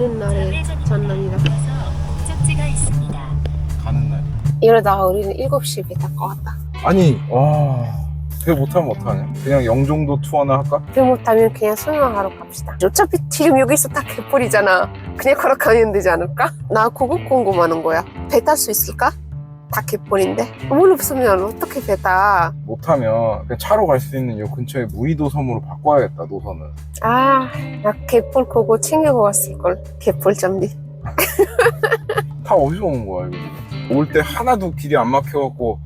오는 날에 있습니다. 가는 날. 이러다가 우리는 7시에 배탈것 같다. 아니, 와. 배 못하면 어떡하냐? 그냥 영종도 투어나 할까? 배 못하면 그냥 수영하러 갑시다. 어차피 지금 여기서 다 개뿔이잖아. 그냥 걸어가면 되지 않을까? 나 그거 궁금하는 거야. 배 탈 수 있을까? 다 개뿔인데. 물 없으면 어떻게 배 타? 못하면 그냥 차로 갈 수 있는 요 근처에 무의도 섬으로 바꿔야겠다, 노선을. 아, 나 개뿔 그거 챙기고 왔을걸. 개뿔 잡니. 다 어디서 온 거야, 이거? 올 때 하나도 길이 안 막혀갖고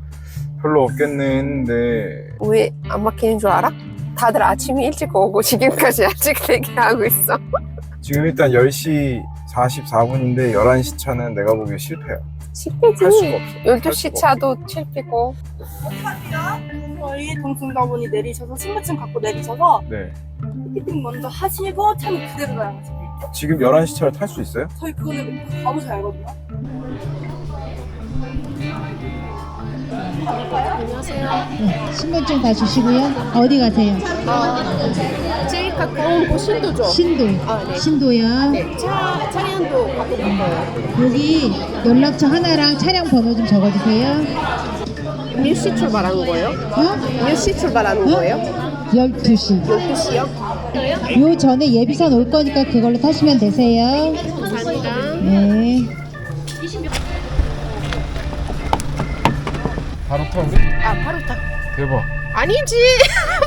별로 없겠네 했는데 왜 안 막히는 줄 알아? 다들 아침에 일찍 오고 지금까지 아직 대기하고 있어. 지금 일단 10시 44분인데 11시 차는 내가 보기에 실패야. 할 수가. 없어. 12시 차도 실패고. 저희 동승자분이 내리셔서 신분증 갖고 내리셔서 네. 티켓팅 먼저 하시고 차는 그대로 나가시고 지금 11시 차를 탈 수 있어요? 저희 그거는 바로 잘 알거든요. 신분증 다 주시고요. 어디 가세요? 제일 가까운 곳 신도죠. 신도. 아, 네. 신도요. 네, 차, 차량도 갖고 갈 거예요. 여기 연락처 하나랑 차량 번호 좀 적어주세요. 몇 시 출발하는 거예요? 어? 몇 시 출발하는 어? 거예요? 12시. 12시요? 요 전에 예비선 올 거니까 그걸로 타시면 되세요. 감사합니다. 네. 바로 타 우리? 아, 바로 타. 대박. 아니지.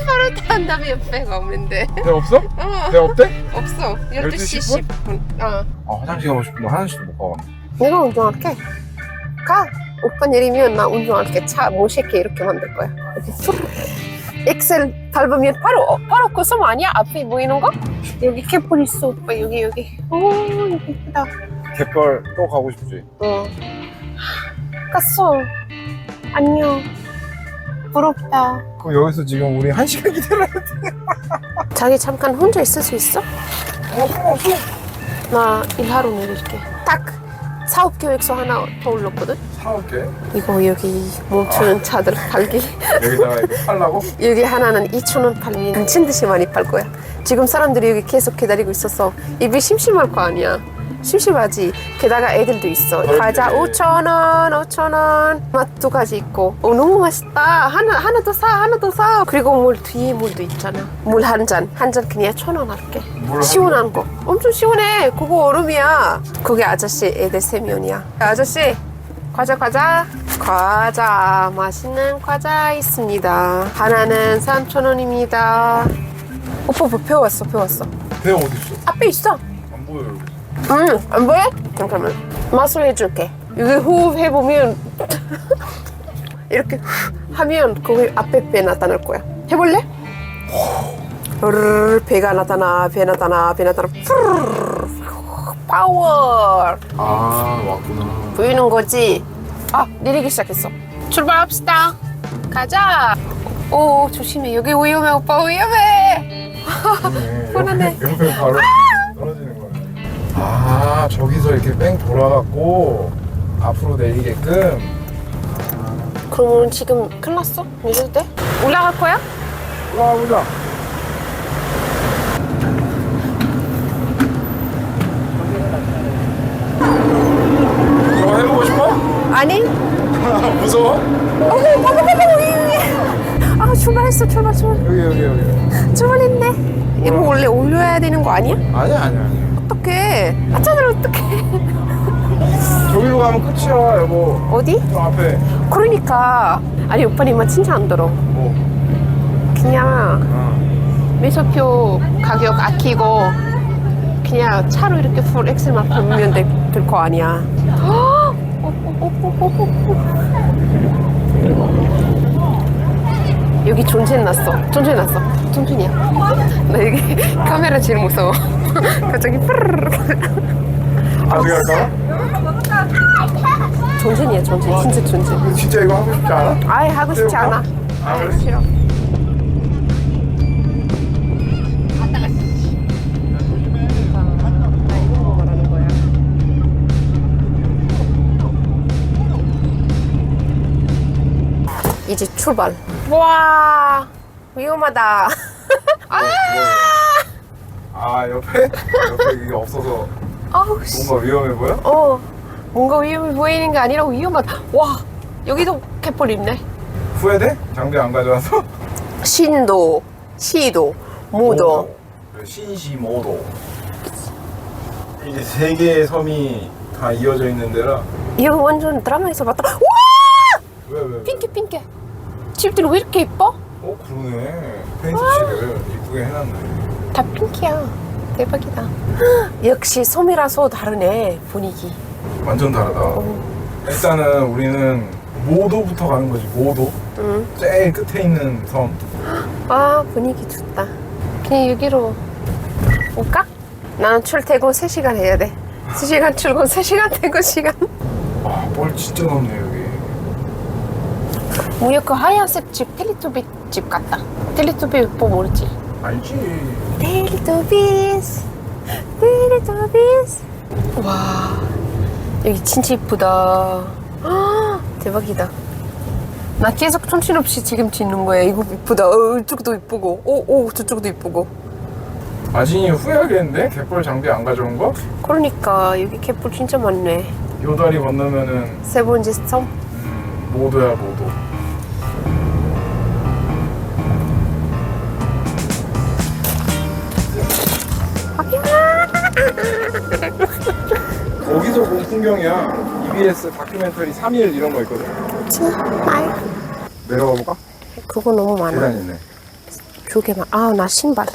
바로 탄다면 배가 없는데. 배 없어? 어, 배 없대? 없어. 12시 12시 10분. 어. 아 화장실 가고 싶은데 화장실도 못 가봤네. 내가 운전할게. 가. 오빠 내리면 나 운전할게. 차 모실게 이렇게 만들 거야. 이렇게 툭. 엑셀 밟으면 바로 어, 바로 그섬 아니야? 앞에 보이는 거? 여기 캠프 있어 오빠 여기 여기. 오 이쁘다. 갯벌 또 가고 싶지? 어. 갔어. 안녕. 부럽다. 그럼 여기서 지금 우리 한 시간 기다려야 돼. 자기 잠깐 혼자 있을 수 있어? 나 일하러 내릴게. 딱 사업 계획서 하나 더 올렸거든. 사올게. 이거 여기 멈추는 차들 팔기. 여기다가 이거 팔라고? 여기 하나는 2,000원 팔면 미친 듯이 많이 팔 거야. 지금 사람들이 여기 계속 기다리고 있어서 입이 심심할 거 아니야. 심심하지. 게다가 애들도 있어. 과자 5,000원, 5,000원. 맛두 가지 있고. 어, 너무 맛있다. 하나, 하나 더 사, 하나 더 사. 그리고 물 뒤에 물도 있잖아. 물 한 잔. 한 잔 그냥 1,000원 할게. 물 시원한 거. 엄청 시원해. 그거 얼음이야. 그게 아저씨 애들 세 명이야. 아저씨, 과자 과자 과자 맛있는 과자 있습니다 하나는 3,000원입니다 오빠 뭐 배웠어 배웠어 배 어디 있어? 앞에 있어 안 보여 여 기. 응안 보여? 잠깐만 맛을 해줄게 여기 호흡해보면 이렇게 후 하면 그 앞에 배 나타날 거야 해볼래? 배가 나타나 배 나타나 배 나타나 파워 아 왔구나. 보이는 거지? 아 내리기 시작했어 출발합시다 가자 오 조심해 여기 위험해 오빠 위험해 네, 불안해. 옆에, 바로 거네. 아 저기서 이렇게 뺑 돌아갖고 앞으로 내리게끔. 그러면 지금 큰일 났어? 내려도 돼? 올라갈 거야? 와 보자. 저거 해보고 싶어? 아니 무서워? 어머 여기 아 출발했어 출발 출발 여기 여기 여기. 출발했네 이거 원래 올려야 되는 거 아니야? 아니야 아니야 아니야. 어떡해 아 차들 어떡해 저기로 가면 끝이야 여보. 어디? 저 앞에 그러니까 아니 오빠 니만 진짜 안 들어 뭐. 그냥 어. 매소표 가격 아끼고 그냥 차로 이렇게 풀 엑셀만 보면 될 거 아니야. 어, 여기 존재 났어. 존재 났어. 존재이야. 나 여기 카메라 제일 무서워. 갑자기 푸르르 어떻게 할까? 존재이야 존재. 진짜 존재. 진짜 이거 하고 싶지 않아? 아예 하고 싶지 않아. 아, 그래? 싫어. 이제 출발. 와 위험하다. 아, 아 옆에? 옆에 이게 없어서 아우 씨. 뭔가 위험해 보여? 어 뭔가 위험해 보이는 게 아니라 위험하다. 와 여기도 갯벌 있네. 후회돼? 장비 안 가져와서? 신도, 시도, 모도. 그래, 신시 모도. 이게 세 개의 섬이 다 이어져 있는 데라. 이거 완전 드라마에서 봤다. 와 왜 왜? 왜? 핑계 핑계. 집들 왜 이렇게 이뻐? 어 그러네. 페인트 칠을 이쁘게 해놨네. 다 핑키야. 대박이다. 역시 섬이라서 다르네 분위기. 완전 다르다. 일단은 우리는 모도부터 가는 거지. 모도. 응. 제일 끝에 있는 섬. 아 분위기 좋다. 그냥 여기로 올까? 나는 출퇴근 3시간 해야 돼. 3시간 출근, 3시간 퇴근 시간. 와, 뻘 진짜 넓네 여기. 우리 그 하얀색 집 텔레토비 집 같다. 텔레토비 오빠 모르지? 알지. 텔레토비스 텔레토비스 와 여기 진짜 이쁘다. 아, 대박이다. 나 계속 정신없이 지금 찍는 거야. 이거 이쁘다. 어, 이쪽도 이쁘고. 오오 저쪽도 이쁘고. 아진이 후회하겠는데? 갯벌 장비 안 가져온 거? 그러니까 여기 갯불 진짜 많네. 요 다리 건너면은 세 번째 섬 음, 모도야 모도. 거기서 본 풍경이야. EBS 다큐멘터리 3일 이런 거 있거든. 정말 내려가 볼까? 그거 너무 많아 계단 있네. 두 개만 아 나 신발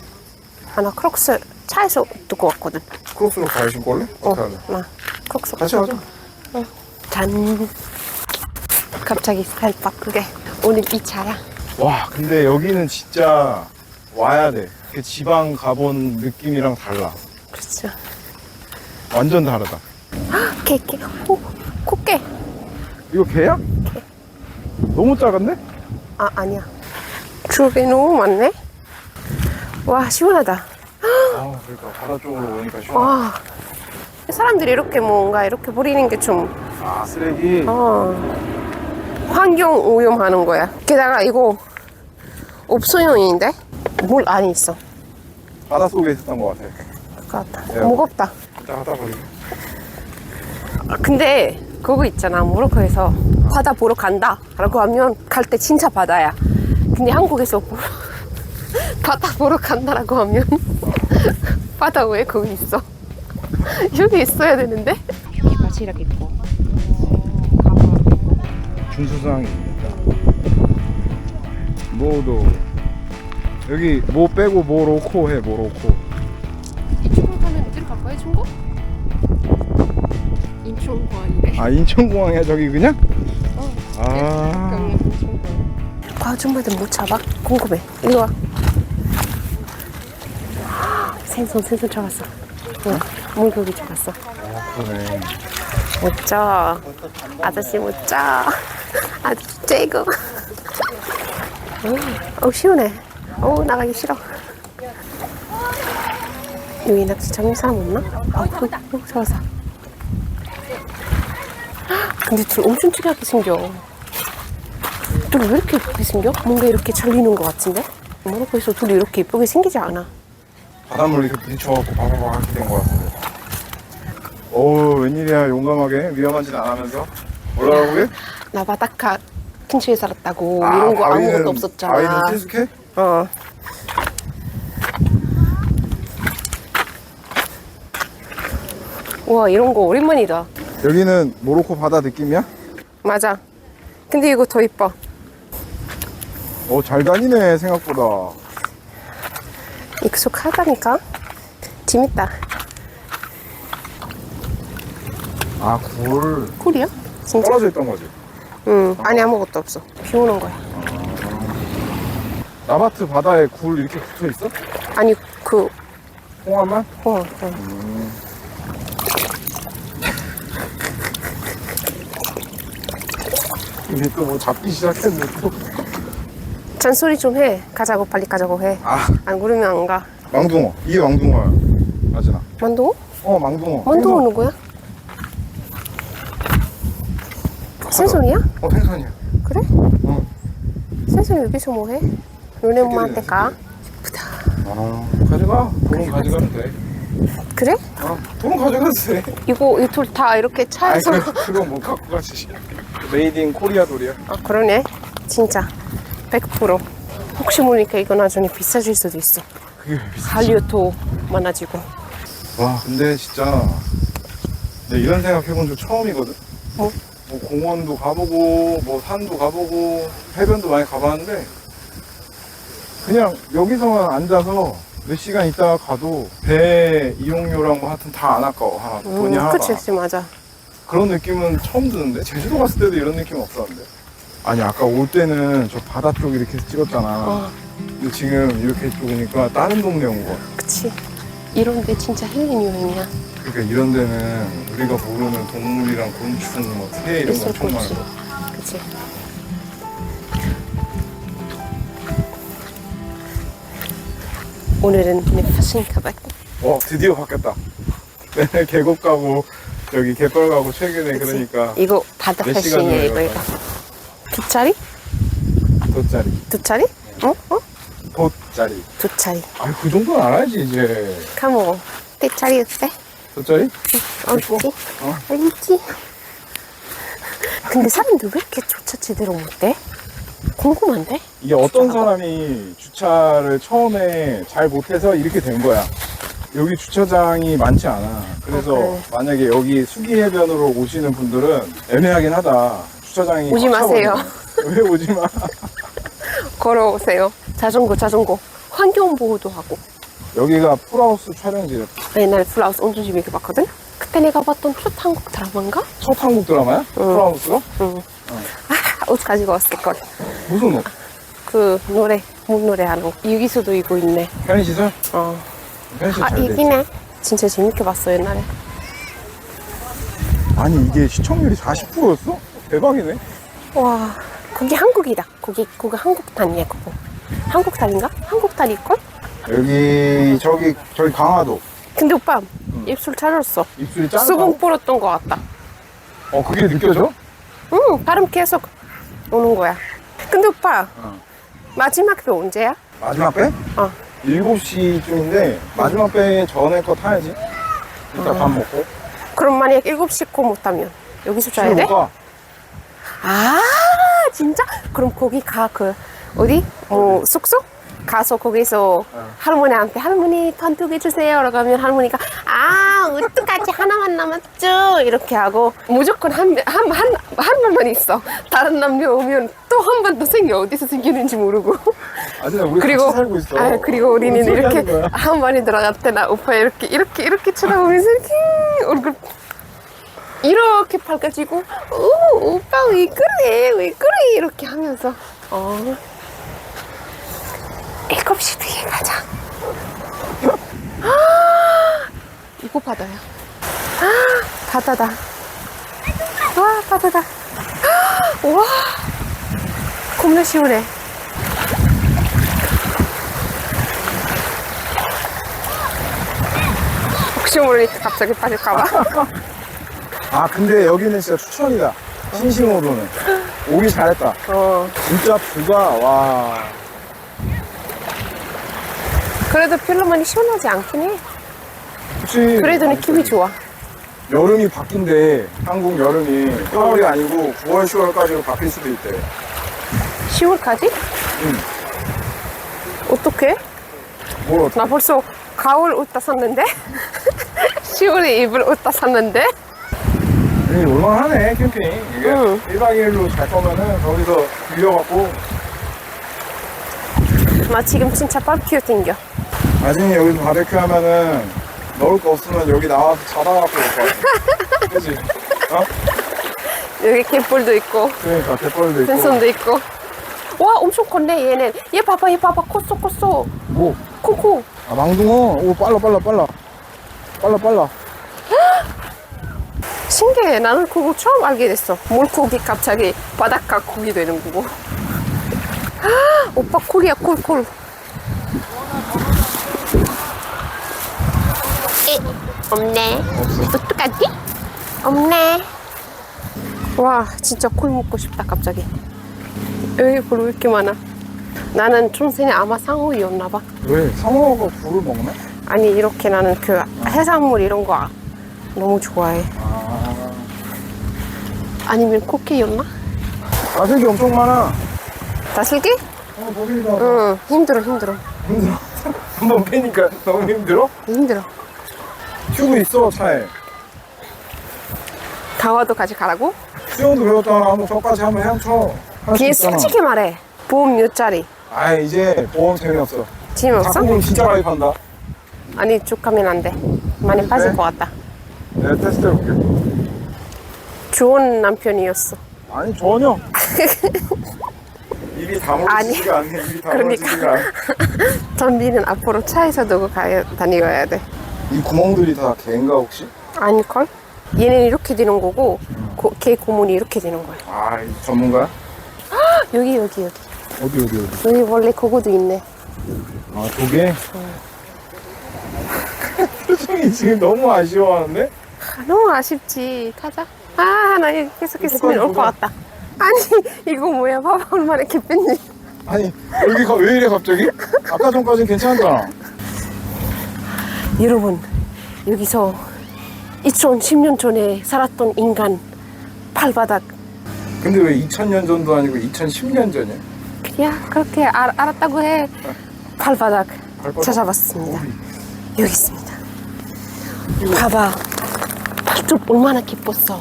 아 나 크록스 차에서 두고 왔거든 크로스로 발 신고 올래? 어떻게 할래? 어나 크록스 같이 가자. 짠 갑자기 스타일 바꾸게 오늘 이 차야 와, 근데 여기는 진짜 와야 돼. 그 지방 가본 느낌이랑 달라. 그렇죠 완전 다르다. 개, 개, 오, 코개. 이거 개야? 너무 작은데? 아, 아니야. 주게 너무 많네? 와, 시원하다. 아, 그러니까 바다 쪽으로 오니까 시원하다. 와. 사람들이 이렇게 뭔가 이렇게 버리는 게 좀, 아, 쓰레기. 어, 환경 오염하는 거야. 게다가 이거 옵소용인데? 물 안에 있어. 바다 속에 있었던 것 같아. 같다. 야. 무겁다. 이따 하다 버리게. 아, 근데 그거 있잖아. 모로코에서 바다 보러 간다. 라고 하면 갈 때 진짜 바다야. 근데 한국에서 보- 바다 보러 간다라고 하면 바다 왜 거기 있어? 여기 있어야 되는데? 여기 바지락 있고 준수상이 있다. 모도. 여기 모 빼고 모로코 해, 모로코. 이쪽으로 가면 어디로 갈까요, 중국? 인천공항이래. 아, 인천공항이야, 저기 그냥? 어. 아. 과 아줌마들 못 잡아? 궁금해. 이리 와. 생선, 생선 잡았어. 응, 물고기 잡았어. 그러네. 멋져. 아저씨 멋져. 아저씨 째고. 어 시원해. 어 나가기 싫어. 여기 낚시 잡는 사람 없나? 아, 그, 어, 잡았어. 근데 둘 엄청 특이하게 생겨. 둘이 왜 이렇게 예쁘게 생겨? 뭔가 이렇게 잘리는 것 같은데? 모로코에서 둘이 이렇게 예쁘게 생기지 않아. 바닷물 이렇게 부딪혀갖고 바바바 이렇게 된것 같은데. 오, 웬일이야, 용감하게. 위험한 짓 안 하면서. 올라가고 그래? 나 바닷가 근처에 살았다고 이런 거 아무것도 없었잖아. 아이는 친숙해? 어. 와 이런 거 오랜만이다. 여기는 모로코 바다 느낌이야? 맞아. 근데 이거 더 이뻐. 오, 잘 다니네, 생각보다. 익숙하다니까. 재밌다. 아, 굴. 꿀이야? 진짜? 떨어져 있던 거지. 응. 안에 아무것도 없어. 비 오는 거야. 나바트 바다에 굴 이렇게 붙어 있어? 아니 그 홍합만? 어, 어. 이게 또뭐 잡기 시작했네, 또. 잔소리 좀 해. 가자고 빨리 가자고 해. 아, 안 그러면 안 가. 망둥어. 이게 망둥어야. 맞으나? 만두? 어, 망둥어. 만두 누구야? 생선이야? 어, 생선이야. 그래? 어. 생선 여기서 뭐해? 너네 엄마한테 가. 아, 가져가. 돈은 가져가면 돼. 그래? 어, 돈 가져가도 돼. 이거 이둘다 이렇게 차에서 그, 그건 못 갖고 가지. 메이드 인 코리아 돌이야. 아 그러네 진짜 100% 혹시 모르니까 이거 나중에 비싸질 수도 있어 그게 왜 비싸? 한류도 많아지고 와, 근데 진짜 내가 이런 생각 해본 적 처음이거든. 뭐? 뭐 공원도 가보고, 뭐 산도 가보고, 해변도 많이 가봤는데 그냥 여기서만 앉아서 몇 시간 있다가 가도 배 이용료랑 뭐 하여튼 다 안 아까워. 하나 돈이 음, 하나도 그치 안 그치 맞아. 그런 느낌은 처음 드는데? 제주도 갔을 때도 이런 느낌 없었는데? 아니 아까 올 때는 저 바다 쪽 이렇게 찍었잖아. 어. 근데 지금 이렇게 찍으니까 다른 동네 온 거야 그치. 이런데 진짜 힐링 여행이야. 그러니까 이런 데는 우리가 모르는 동물이랑 곤충, 뭐 새 이런 거 있을 엄청 거지 많고 그치 오늘은 내 패션 가방 와 드디어 바뀌었다 맨날 계곡 가고 여기 갯벌 가고 최근에 그치. 그러니까 이거 바다 몇 시간 패션이야 이거 이거 두 짜리? 돗자리 두 짜리? 어? 어? 돗자리 두 짜리 아그 정도는 알아야지 이제 카모 네 짜리 어때? 돗자리? 어딨지? 어. 어딨지? 근데 사람들 왜 이렇게 조차 제대로 못해? 궁금한데? 이게 어떤. 사람이 주차를 처음에 잘 못해서 이렇게 된 거야. 여기 주차장이 많지 않아. 그래서 아, 그래. 만약에 여기 수기해변으로 오시는 분들은 애매하긴 하다. 주차장이 오지 꽉 마세요. 차거든. 왜 오지 마? 걸어오세요 자전거 자전거 환경 보호도 하고 여기가 풀하우스 촬영지래. 옛날에 플라우스 엄청 재밌게 봤거든? 그때 내가 봤던 첫 한국 드라마인가? 첫 한국 드라마야? 풀하우스가? 응. 아, 옷 가지고 왔을 걸. 무슨 옷? 그 노래, 뭔 노래 하는 옷. 여기서도 이거 있네. 편의시설? 어. 편의시설 아, 잘 돼. 있지. 이기네. 진짜 재밌게 봤어, 옛날에. 아니 이게 시청률이 40%였어? 대박이네. 와, 거기 한국이다. 거기, 거기 한국탄이야, 그거. 한국탄인가? 한국탄일걸? 여기 저기 저기 강화도 근데 오빠, 입술 차렸어. 입술이 짠. 수분 뿌렸던 것 같다. 어 그게 느껴져? 응, 발음 계속 오는 거야. 근데 오빠, 어. 마지막 배 언제야? 마지막 배? 어. 7시쯤인데 마지막 배 전에 거 타야지 이따 밥 먹고 그럼 만약 7시 코 못하면 여기서 자야 돼? 가. 아 진짜? 그럼 거기 가 그 어디? 뭐 숙소? 가서 거기서 할머니한테 할머니 돈두개 주세요. 라고 하면 할머니가 아 어떡하지 하나만 남았죠. 이렇게 하고 무조건 한 한한 한, 한 번만 있어. 다른 남녀 오면 또 한 번 더 생겨. 어디서 생기는지 모르고. 아직 우리 그리고 같이 살고 있어. 아 그리고 우리는 이렇게? 한 번에 들어갈 때나 오빠 이렇게 이렇게 이렇게 쳐다보면서 이렇게 얼굴 이렇게 밝아지고 오 오빠 왜 그래? 왜 그래? 이렇게 하면서. 어 일곱 시 뒤에 가자. 아, 이거 바다야. 아 바다다. 와 바다다. 아, 와 겁나 시원해. 혹시 모르니까 갑자기 빠질까봐. 아 근데 여기는 진짜 추천이다. 신싱호로는. 오기 잘했다. 어. 진짜 뷰가 와 그래도 많이 시원하지 않긴 해 혹시 그래도 느낌이 좋아 여름이 바뀐대 한국 여름이 8월이 아니고 9월 10월까지로 바뀔 수도 있대 10월까지? 응. 어떡해? 뭘 어떡해 나 벌써 가을 옷 다 샀는데? 10월에 입을 옷 다 샀는데? 아니 올만하네 캠핑 이게 응. 1박 2일로 잘 거면은 거기서 빌려갖고 나 지금 진짜 바비큐 땡겨 나중에 여기서 바베큐 하면은 먹을 거 없으면 여기 나와서 자다 갖고 올것 같아. 그치? 어? 여기 갯벌도 있고 그러니까 갯벌도 있고. 펜션도 있고. 와 엄청 컸네 얘는. 얘 봐봐 얘 봐봐. 컸어 컸어. 뭐? 코코. 아 망둥어? 오 빨라 빨라 빨라. 빨라 빨라. 신기해. 나는 그거 처음 알게 됐어. 물고기 갑자기 바닷가 고기 되는 거고. 오빠 콜이야 콜콜 없네 어떡하지? 없네 와 진짜 콜 먹고 싶다 갑자기 여기 볼왜 이렇게 많아 나는 좀 전에 아마 상어였나 봐 왜? 상어가 굴을 먹나? 아니 이렇게 나는 그 해산물 이런 거 너무 좋아해. 아, 아니면 코끼였나? 가격이 엄청 많아. 다슬기? 어, 거기다. 응 힘들어 힘들어 힘들어. 한번 빼니까 너무 힘들어? 힘들어. 튜브 있어, 차에. 강화도 같이 가라고? 수영도 배웠잖아. 한번 저까지 한번 헤엄쳐. 할수 뒤에 있잖아. 솔직히 말해. 보험 몇 짜리? 아, 이제 보험 재미없어. 재미없어? 자꾸는 진짜 많이 판다. 아니 쭉 가면 안 돼. 많이 빠질 네? 것 같다. 내가 테스트 해볼게. 좋은 남편이었어. 아니, 전혀. 입이 다물어지지가. 않네. 입이 그러니까. 다물어지지가 않네. 전비는 앞으로 차에서 두고 가야, 다녀야 돼. 이 구멍들이 다 개인가, 혹시? 아닐걸? 얘는 이렇게 되는 거고 고, 걔 고문이 이렇게 되는 거야. 아, 이 전문가야? 여기 여기 여기. 어디, 어디, 어디? 여기 원래 그거도 있네. 아, 조개? 표정이 지금 너무 아쉬워하는데? 아, 너무 아쉽지. 가자. 아, 나 이거 계속 있으면 올것 같다. 아니, 이거 뭐야. 봐봐, 얼마나 이렇게 뺐니. 아니, 여기가 왜 이래, 갑자기? 아까 전까진 괜찮았잖아. 여러분, 여기서 2010년 전에 살았던 인간, 발바닥. 근데 왜 2000년 전도 아니고 2010년 전이야? 그냥 그렇게 알, 알았다고 해. 발바닥 발바닥? 찾아봤습니다. 여기 있습니다. 봐봐. 발톱 얼마나 깊었어.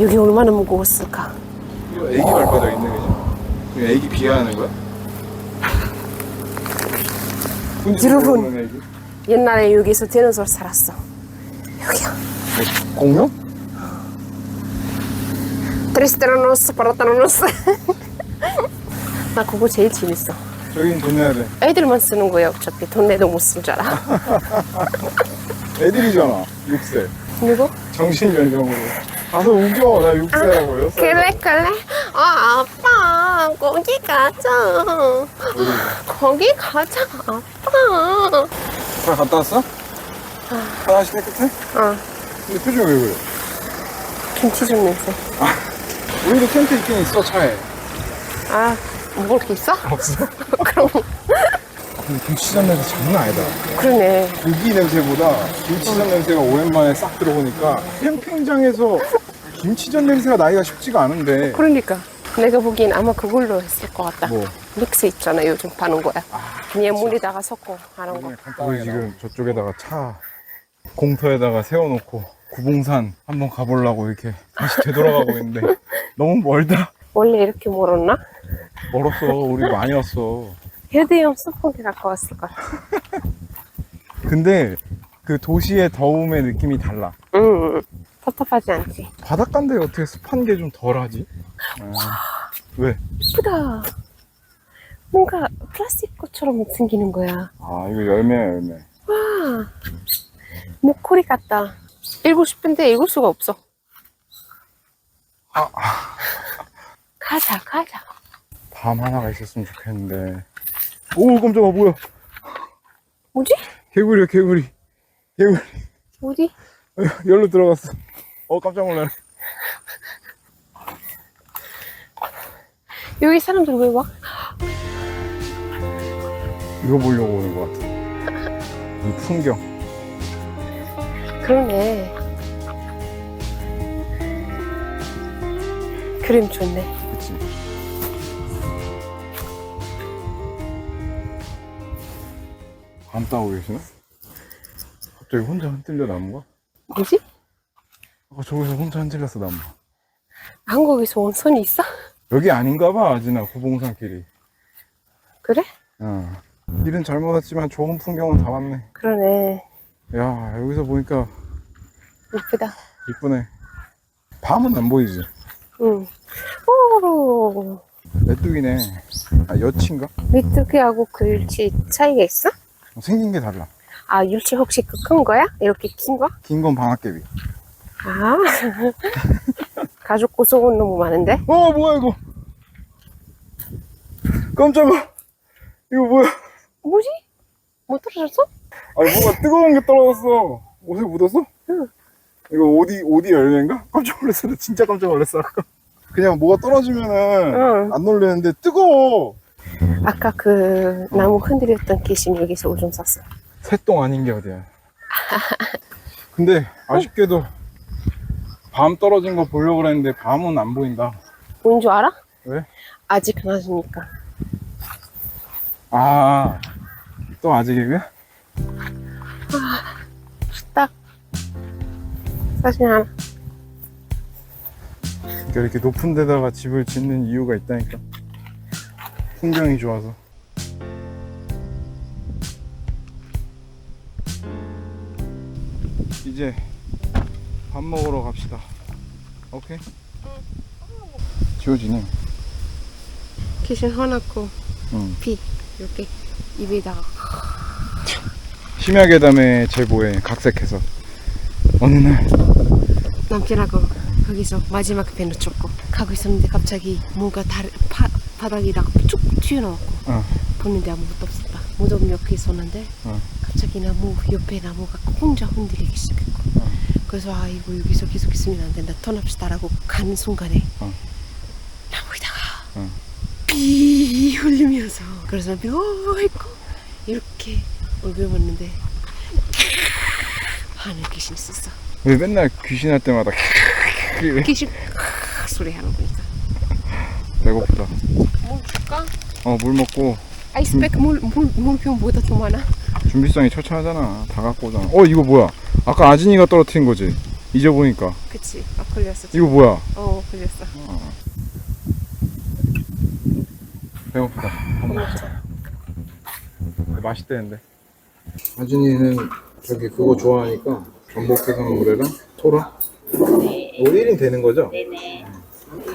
여기 얼마나 무거웠을까. 이거 애기 발바닥 있네? 이거 애기 비하하는 거야? 여러분. 옛날에 여기서 디노솔 살았어. 여기야. 공룡? 트리스테라노스, 파라타노스. 나 그거 제일 재밌어. 저긴 돈 내야 돼. 애들만 쓰는 거야, 어차피. 돈 내도 못 쓸 줄 알아. 애들이잖아, 6세. 누구? 정신 연령으로. 가서 우겨, 나 6세라고요. 그래, 그래. 아, 아빠. 거기 가자. 거기 가자, 아빠. 잘 갔다 왔어? 화장실 깨끗해? 어, 근데 표정이 왜 그래? 김치 좀 냄새. 우리도 텐트 있긴 있어, 차에. 아, 먹을 게 있어? 없어? 그럼, 근데 김치전 냄새 장난 아니다. 그러네. 고기 냄새보다 김치전 냄새가 오랜만에 싹 들어오니까 캠핑장에서 김치전 냄새가 나기가 쉽지가 않은데 그러니까. 내가 보기엔 아마 그걸로 했을 것 같다. 뭐 믹스 있잖아, 요즘 파는 거야. 그냥 물에다가 섞어 하는 거. 우리 지금 저쪽에다가 차 공터에다가 세워놓고 구봉산 한번 가보려고 이렇게 다시 되돌아가고 있는데 너무 멀다 원래 이렇게 멀었나? 멀었어 우리 많이 왔어 휴대용 선풍기 갖고 왔을 거야. 근데 그 도시의 더움의 느낌이 달라 응, 답답하지 않지? 바닷가인데 어떻게 습한 게 좀 덜하지? 아, 왜? 예쁘다. 뭔가 플라스틱 것처럼 생기는 거야. 아 이거 열매야 열매 와, 목걸이 같다. 읽고 싶은데 읽을 수가 없어. 가자, 가자. 밤 하나가 있었으면 좋겠는데 오 깜짝아 뭐야 뭐지? 개구리야 개구리 개구리 어디? 열로 들어갔어 어 깜짝 놀라네 여기 사람들 왜 와? 이거 보려고 오는 것 같아 이 풍경 그러네. 그림 좋네. 그치 안 따고 계시나? 갑자기 혼자 흔들려 나무가? 뭐지? 아 저기서 혼자 흔들렸어 나무가 한국에서 온 손이 있어? 여기 아닌가 봐 아진아 구봉산 길이 그래? 어. 길은 잘못 왔지만 좋은 풍경은 다 왔네 그러네. 야 여기서 보니까 예쁘다. 이쁘네 밤은 안 보이지 응. 오, 메뚜기네 아 여치인가? 메뚜기하고 그 율치 차이가 있어? 생긴 게 달라 아, 율치 혹시 그 큰 거야? 이렇게 긴 거? 긴 건 방앗개비 아. 가죽 고소한 너무 많은데? 어 뭐야 이거 깜짝아 이거 뭐야 뭐지? 못 떨어졌어? 아니 뭔가 뜨거운 게 떨어졌어 옷에 묻었어? 응. 이거 오디 오디 열매인가? 깜짝 놀랐어 나 진짜 깜짝 놀랐어 아까 그냥 뭐가 떨어지면은 응. 안 놀래는데 뜨거워 아까 그 나무 흔들렸던 귀신 여기서 오줌 쌌어. 새똥 아닌 게 어디야. 근데 아쉽게도 밤 떨어진 거 보려고 그랬는데 밤은 안 보인다. 뭔 줄 알아? 왜? 아직 안 왔으니까. 아, 또 아직이야? 딱. 사진 하나. 그러니까 이렇게 높은 데다가 집을 짓는 이유가 있다니까. 풍경이 좋아서. 이제 밥 먹으러 갑시다. 오케이? 지워지네. 귀신 화났고, 응. 피. 이렇게 입에다가. 심야괴담의 제보에 각색해서 어느 날 남편하고 거기서 마지막 배는 쫓고 가고 있었는데 갑자기 뭔가 다른 파, 바닥에다가 쭉 튀어나왔고 어. 보는데 아무것도 없었다. 무덤 옆에 있었는데 어. 갑자기 나무 옆에 나무가 혼자 흔들리기 시작했고 어. 그래서 아 이거 여기서 계속 있으면 안 된다 떠납시다라고 가는 순간에 어. 나무에다가 어. 비 흘리면서 그래서 남편이 오 했고 이렇게 얼굴 봤는데 하늘 귀신 있었어. 왜 맨날 귀신 할 때마다 이래? 귀신 소리 하는 거니까. 배고프다. 물 줄까? 어 물 먹고 아이스팩 물, 물, 물병보다 더 많아. 준비성이 처참하잖아. 다 갖고 오잖아. 어 이거 뭐야? 아까 아진이가 떨어뜨린 거지? 잊어보니까 그치. 아, 걸렸어. 이거 뭐야? 어, 걸렸어. 배고프다. 밥 먹자. 맛있대는데. 아진이는 저기 그거 좋아하니까 전복 해산물이랑 토라. 네. 1인 되는 거죠?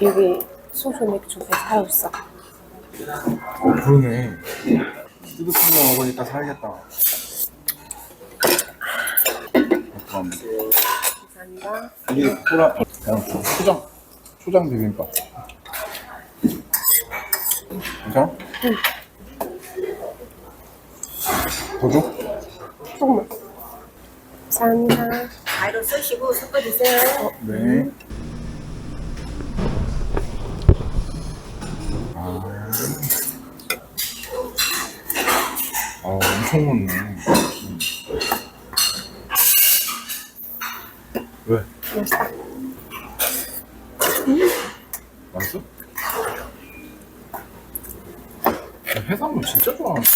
여기 소주 맥주 배 사고 있어. 어 그러네. 뜨뜻한 거 먹으니까 살겠다. 감사합니다. 감사합니다. 이게 토라. 어, 초장. 초장 비빔밥. 괜찮아? 응. 더 줘? 조금만. 감사합니다. 가위로 쓰시고 섞어 드세요. 네. 아. 아, 엄청 먹네. 음. 왜? 맛있다. 맛있어? 나 해산물 진짜 좋아하는데.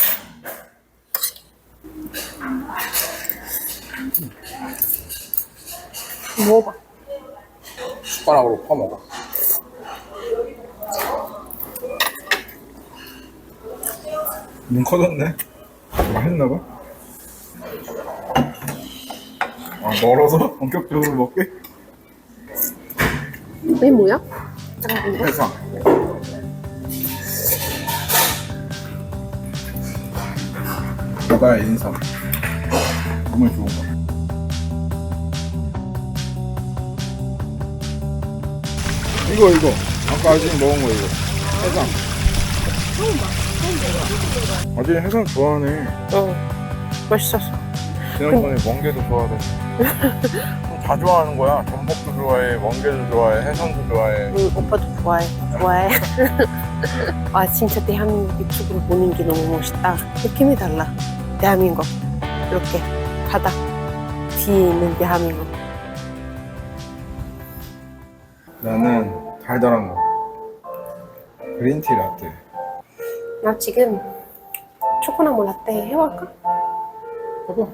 먹어봐. 퍼먹어. 눈 커졌네. 맛있나봐. 아, 멀어서 본격적으로 먹게? 왜 뭐야? 잠깐만요. 해상. 바다의 인삼. 정말 좋은 거. 이거 이거 아까 아진이 먹은 거 이거 해상. 아진이 해상 좋아하네. 어, 맛있었어. 지난번에 멍게도 좋아하더니. 다 좋아하는 거야. 전복도 좋아해, 멍게도 좋아해, 해산도 좋아해. 응, 오빠도 좋아해. 좋아해. 아, 진짜 대한민국 이쪽으로 보는 게 너무 멋있다. 느낌이 달라. 대한민국. 이렇게 바다 뒤에 있는 대한민국. 나는 달달한 거. 그린티 라떼. 나 지금 초코나무 라떼 해볼까? 해봐.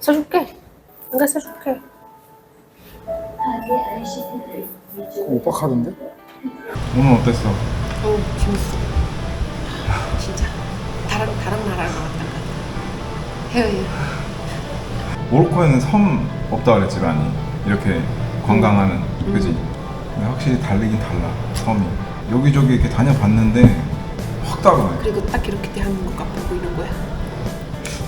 써줄게. 내가 써줄게. 오빠 카드인데? 오늘 어땠어? 어, 재밌어. 진짜 다른 다른 나라로 왔다 갔다. 해외. 모로코에는 섬 없다 그랬지 많이 이렇게 관광하는 그지? 근데 확실히 다르긴 달라 섬이 여기저기 이렇게 다녀봤는데 확 다르네 그리고 딱 이렇게 대한민국 앞에 보이는 거야.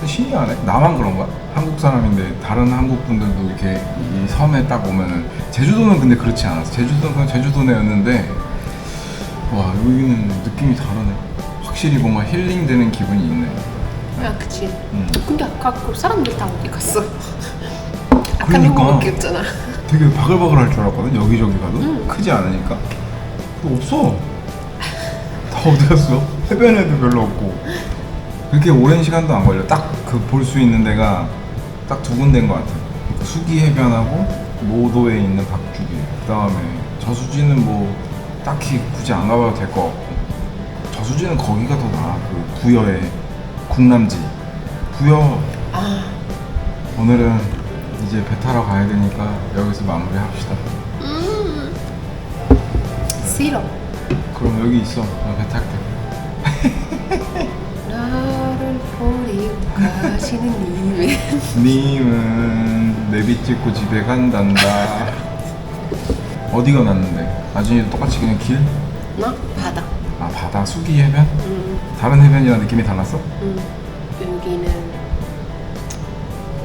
신기하네 나만 그런가? 한국 사람인데 다른 한국 분들도 이렇게 이 섬에 딱 오면은 제주도는 근데 그렇지 않았어 제주도는 그냥 제주도네였는데 와 여기는 느낌이 다르네 확실히 뭔가 힐링되는 기분이 있네 아, 그치. 음. 근데 아까 그 사람들 다 어디 갔어? 아까 그러니까. 너무 웃겼잖아. 되게 바글바글할 줄 알았거든 여기저기 가도 음. 크지 않으니까 근데 없어 다 어디 갔어? 해변에도 별로 없고 그렇게 오랜 시간도 안 걸려. 딱 그 볼 수 있는 데가 딱 두 군데인 것 같아. 수기 해변하고 노도에 있는 박주기. 그 다음에 저수지는 뭐 딱히 굳이 안 가봐도 될 것 같고. 저수지는 거기가 더 나아. 그 부여의 국남지. 부여. 오늘은 이제 배 타러 가야 되니까 여기서 마무리합시다. 싫어. 그럼 여기 있어. 나배 탈게. 나를 버리고 가시는 님의 님은 내비 찍고 집에 간단다. 어디가 낫는데? 아준이도 똑같이 그냥 길? 나 바다. 아 바다 수기 해변? 음, 다른 해변이랑 느낌이 달랐어? 음. 여기는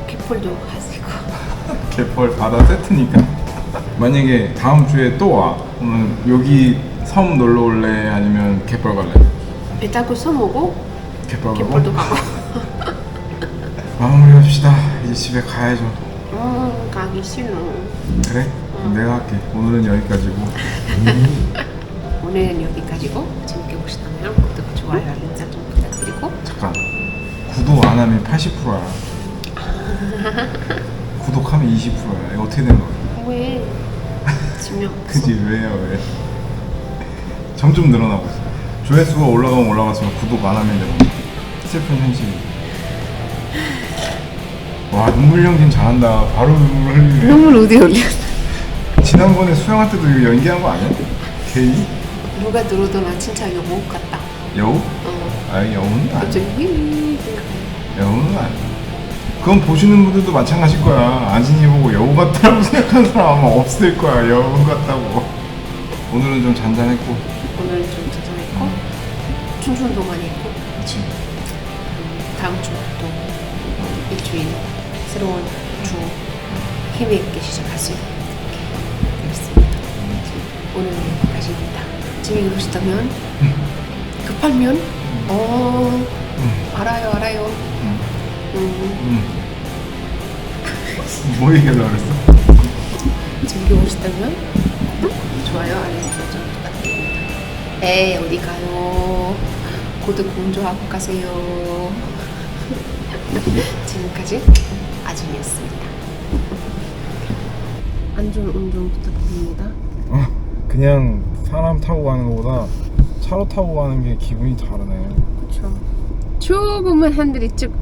깃폴도 가지고. 개펄 바다 세트니까. 만약에 다음 주에 또 와. 그러면 여기 섬 놀러 올래? 아니면 개펄 갈래? 배 타고 서먹고 개펄 가고? 깃폴도 가고. 마무리합시다. 이제 집에 가야죠. 음, 가기 싫어. 그래? 내가 할게. 오늘은 여기까지고. 오늘은 여기까지고 재밌게 보시다면 구독, 좋아요, 알림 설정 부탁드리고 잠깐. 구독 안 하면 80%야. 구독하면 20%야. 이거 어떻게 된 거야? 왜 지명 그지 왜요 왜? 점점 늘어나고 있어. 조회수가 올라가면 올라갈수록 구독 안 하면 되고 슬픈 현실. 와 눈물 연기는 잘한다. 바로 눈물 흘리네. 눈물 어디 흘려? 지난번에 수영할 때도 이거 연기한 거 아니야? 개이? 누가 들어도 나 진짜 여보 같다. 여우? 어, 아 여우는 아니. 갑자기 휘 여우는 아니. 그건 보시는 분들도 마찬가지일 거야. 아진이 보고 여우 같다고 생각하는 사람 아마 없을 거야. 여우 같다고. 오늘은 좀 잔잔했고. 오늘은 좀 조정했고 춘천도 많이 했고. 음, 다음 주부터 일주일 새로운 주 힘이 있게 시작할 수 있게 되겠습니다. 오늘은 여기까지입니다. 재미있게 보셨다면 급하면 어 알아요 알아요 응. 음, 응. 뭐 얘기하려고 그랬어? 보셨다면 구독, 좋아요 알림 설정 부탁드립니다. 에이 어디 가요 구독 공조하고 가세요. 지금까지 아준이었습니다. 안전 운전 부탁드립니다. 어, 그냥 사람 타고 가는 것보다 차로 타고 가는 게 기분이 다르네. 그렇죠. 조금만 핸들이 쭉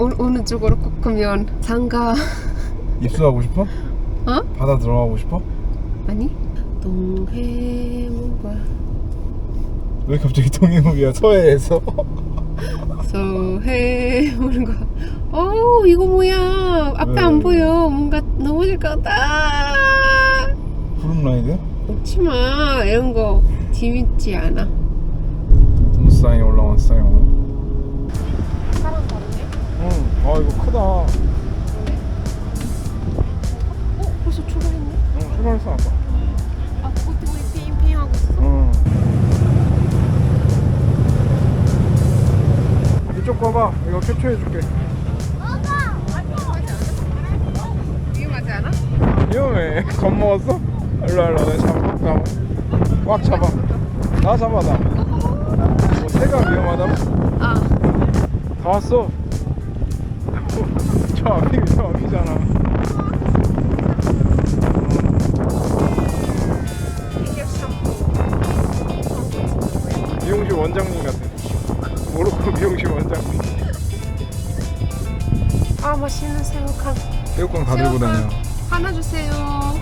어느, 어느 쪽으로 꺾으면 상가 입수하고 싶어? 어? 바다 들어가고 싶어? 아니 동해물과 왜 갑자기 동해물이야 서해에서? 서해물과 어 이거 뭐야 앞에 왜? 안 보여 뭔가 넘어질 것 같다 구름 라이드? 웃지마 이런 거 재밌지 않아 무쌍이 올라왔어요. 사람 다르네 응. 아 이거 크다. 어 벌써 출발했네 응 출발했어 아까. 아 그것 때문에 핑핑 하고 있어 응. 이쪽 봐봐. 이거 캡처해줄게. 위험하지 않아? 위험해. 겁먹었어? 일로 일로 내가 잡아. 잡아. 꽉 잡아. 나 잡아 나. 뭐 새가 위험하다고? 아다 왔어. 저 앞이 저 앞이잖아. 미용실 원장님 같아. 모로코 미용실 원장님. 아 맛있는 새우깡 새우깡 다 들고 다녀. 하나 주세요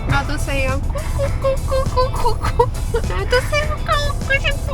나도 새우 꾹꾹꾹꾹꾹꾹 나도 새우깡 먹고 싶어